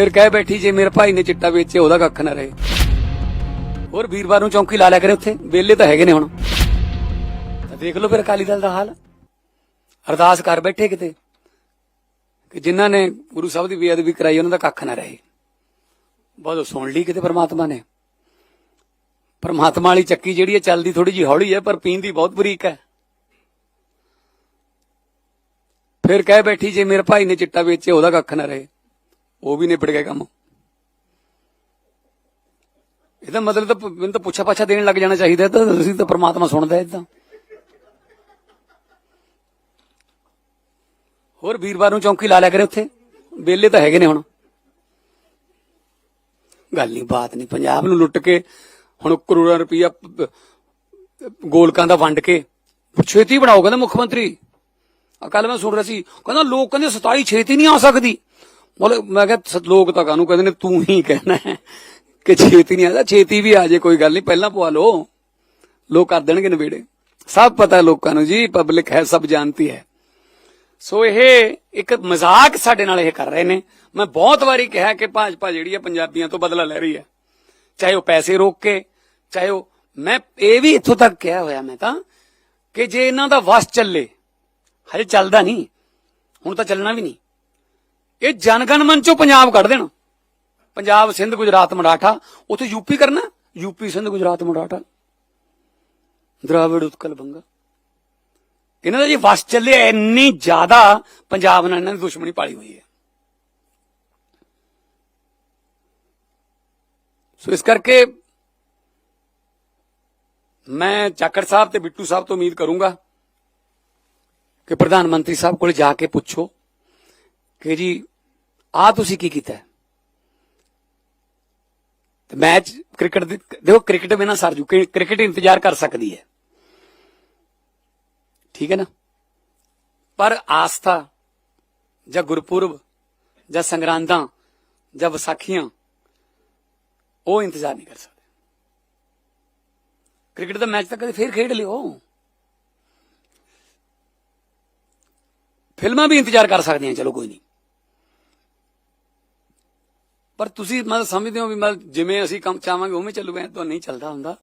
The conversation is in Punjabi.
ਫਿਰ ਕਹਿ ਬੈਠੀ, ਜੇ ਮੇਰੇ ਭਾਈ ਨੇ ਚਿੱਟਾ ਵੇਚਿਆ, ਉਹਦਾ ਕੱਖ ਨਾ ਰਹੇ। ਹੋਰ ਵੀਰਵਾਰ ਨੂੰ ਚੌਂਕੀ ਲਾ ਲਿਆ ਕਰੇ ਉੱਥੇ ਵੇਲੇ ਤਾਂ ਹੈਗੇ ਨੇ ਹੁਣ। ਤਾਂ ਦੇਖ ਲਓ ਫਿਰ ਅਕਾਲੀ ਦਲ ਦਾ ਹਾਲ। ਅਰਦਾਸ ਕਰ ਬੈਠੇ ਕਿਤੇ, ਕਿ ਜਿਨ੍ਹਾਂ ਨੇ ਗੁਰੂ ਸਾਹਿਬ ਦੀ ਬੇਅਦਬੀ ਕਰਾਈ, ਉਹਨਾਂ ਦਾ ਕੱਖ ਨਾ ਰਹੇ। ਬਹੁਤ ਸੁਣ ਲਈ ਕਿਤੇ ਪ੍ਰਮਾਤਮਾ ਨੇ। ਪਰਮਾਤਮਾ ਵਾਲੀ ਚੱਕੀ ਜਿਹੜੀ ਹੈ, ਚੱਲਦੀ ਥੋੜੀ ਜਿਹੀ ਹੌਲੀ ਹੈ, ਪਰ ਪੀਣ ਦੀ ਬਹੁਤ ਬਰੀਕ ਹੈ। ਫਿਰ ਕਹਿ ਬੈਠੀ, ਜੇ ਮੇਰੇ ਭਾਈ ਨੇ ਚਿੱਟਾ ਵੇਚਿਆ, ਉਹਦਾ ਕੱਖ ਨਾ ਰਹੇ। ਉਹ ਵੀ ਨਿਬੜ ਗਿਆ ਕੰਮ। ਇਹਦਾ ਮਤਲਬ ਤਾਂ ਮੈਨੂੰ ਤਾਂ ਪੁੱਛਾ ਪਾਛਾ ਦੇਣ ਲੱਗ ਜਾਣਾ ਚਾਹੀਦਾ ਤਾਂ ਅਸੀਂ ਤਾਂ ਪ੍ਰਮਾਤਮਾ ਸੁਣਦਾ ਇਦਾਂ ਹੋਰ ਵੀਰਵਾਰ ਨੂੰ ਚੌਂਕੀ ਲਾ ਲਿਆ ਕਰੇ ਉੱਥੇ। ਵੇਲੇ ਤਾਂ ਹੈਗੇ ਨੇ ਹੁਣ। ਗੱਲ ਨਹੀਂ ਬਾਤ ਨਹੀਂ ਪੰਜਾਬ ਨੂੰ ਲੁੱਟ ਕੇ ਹੁਣ ਕਰੋੜਾਂ ਰੁਪਈਆ ਗੋਲਕਾਂ ਦਾ ਵੰਡ ਕੇ ਛੇਤੀ ਬਣਾਓ, ਕਹਿੰਦਾ ਮੁੱਖ ਮੰਤਰੀ। ਆ ਕੱਲ ਮੈਂ ਸੁਣ ਰਿਹਾ ਸੀ, ਕਹਿੰਦਾ ਲੋਕ ਕਹਿੰਦੇ 27 ਛੇਤੀ ਨਹੀਂ ਆ ਸਕਦੀ। ਮਤਲਬ ਮੈਂ ਕਿਹਾ ਸ- ਲੋਕ ਤਾਂ ਕਾਹਨੂੰ ਕਹਿੰਦੇ ਨੇ, ਤੂੰ ਹੀ ਕਹਿਣਾ ਹੈ ਕਿ ਛੇਤੀ ਨਹੀਂ ਆਦਾ ਛੇਤੀ ਵੀ ਆ ਜੇ, ਕੋਈ ਗੱਲ ਨਹੀਂ, ਪਹਿਲਾਂ ਪਵਾ ਲਓ। ਲੋਕ ਕਰ ਦੇਣਗੇ ਨਵੇੜੇ। ਸਭ ਪਤਾ ਲੋਕਾਂ ਨੂੰ ਜੀ, ਪਬਲਿਕ ਹੈ, ਸਭ ਜਾਣਤੀ ਹੈ। ਸੋ ਇਹ ਇੱਕ ਮਜ਼ਾਕ ਸਾਡੇ ਨਾਲ ਇਹ ਕਰ ਰਹੇ ਨੇ। ਮੈਂ ਬਹੁਤ ਵਾਰੀ ਕਿਹਾ ਕਿ ਭਾਜਪਾ ਜਿਹੜੀ ਹੈ ਪੰਜਾਬੀਆਂ ਤੋਂ ਬਦਲਾ ਲੈ ਰਹੀ ਹੈ। ਚਾਹੇ ਉਹ ਪੈਸੇ ਰੋਕ ਕੇ, ਚਾਹੇ ਉਹ, ਮੈਂ ਇਹ ਵੀ ਇੱਥੋਂ ਤੱਕ ਕਿਹਾ ਹੋਇਆ ਮੈਂ ਤਾਂ ਕਿ ਜੇ ਇਹਨਾਂ ਦਾ ਵਸ ਚੱਲੇ, ਹਜੇ ਚੱਲਦਾ ਨਹੀਂ। ਹੁਣ ਤਾਂ ਚੱਲਣਾ ਵੀ ਨਹੀਂ। ਇਹ ਜਨਗਣ ਮਨ ਚੋਂ ਪੰਜਾਬ ਕੱਢ ਦੇਣ ਪੰਜਾਬ ਸਿੰਧ ਗੁਜਰਾਤ ਮਰਾਠਾ ਉੱਥੇ ਯੂਪੀ ਕਰਨਾ ਯੂਪੀ ਸਿੰਧ ਗੁਜਰਾਤ ਮਰਾਠਾ ਦਰਾਵਿੜ ਉਤਕਲ ਬੰਗਾ ਇਹਨਾਂ ਦਾ ਜੇ ਵਸ ਚੱਲੇ ਇੰਨੀ ਜ਼ਿਆਦਾ ਪੰਜਾਬ ਨਾਲ ਇਹਨਾਂ ਦੀ ਦੁਸ਼ਮਣੀ ਪਾਲੀ ਹੋਈ ਹੈ ਸੋ ਇਸ ਕਰਕੇ ਮੈਂ ਚਾਕਰ ਸਾਹਿਬ ਤੇ ਬਿੱਟੂ ਸਾਹਿਬ ਤੋਂ ਉਮੀਦ ਕਰੂੰਗਾ ਕਿ ਪ੍ਰਧਾਨ ਮੰਤਰੀ ਸਾਹਿਬ ਕੋਲ ਜਾ ਕੇ ਪੁੱਛੋ ਕਿ ਜੀ ਆ ਤੁਸੀਂ ਕੀ ਕੀਤਾ? ਤੇ ਮੈਚ ਕ੍ਰਿਕਟ ਦੇਖੋ, ਕ੍ਰਿਕਟ ਬਿਨਾ ਸਰ ਜੂ ਕ੍ਰਿਕਟ ਇੰਤਜ਼ਾਰ ਕਰ ਸਕਦੀ ਹੈ। ਠੀਕ ਹੈ ਨਾ? ਪਰ ਆਸਥਾ ਜਾਂ ਗੁਰਪੁਰਬ ਜਾਂ ਸੰਗਰਾਂਦਾਂ ਜਾਂ ਵਿਸਾਖੀਆਂ, ਉਹ ਇੰਤਜ਼ਾਰ ਨਹੀਂ ਕਰ ਸਕਦੇ। ਕ੍ਰਿਕਟ ਦਾ ਮੈਚ ਤਾਂ ਕਦੇ ਫੇਰ ਖੇਡ ਲਿਓ। ਫਿਲਮਾਂ ਵੀ ਇੰਤਜ਼ਾਰ ਕਰ ਸਕਦੀਆਂ, ਚਲੋ ਕੋਈ ਨਹੀਂ। ਪਰ ਤੁਸੀਂ ਮਤਲਬ ਸਮਝਦੇ ਹੋ ਵੀ ਮਤਲਬ ਜਿਵੇਂ ਅਸੀਂ ਕੰਮ ਚਾਹਾਂਗੇ ਉਵੇਂ ਚੱਲੂਗਾ ਤਾਂ ਨਹੀਂ ਚੱਲਦਾ ਹੁੰਦਾ।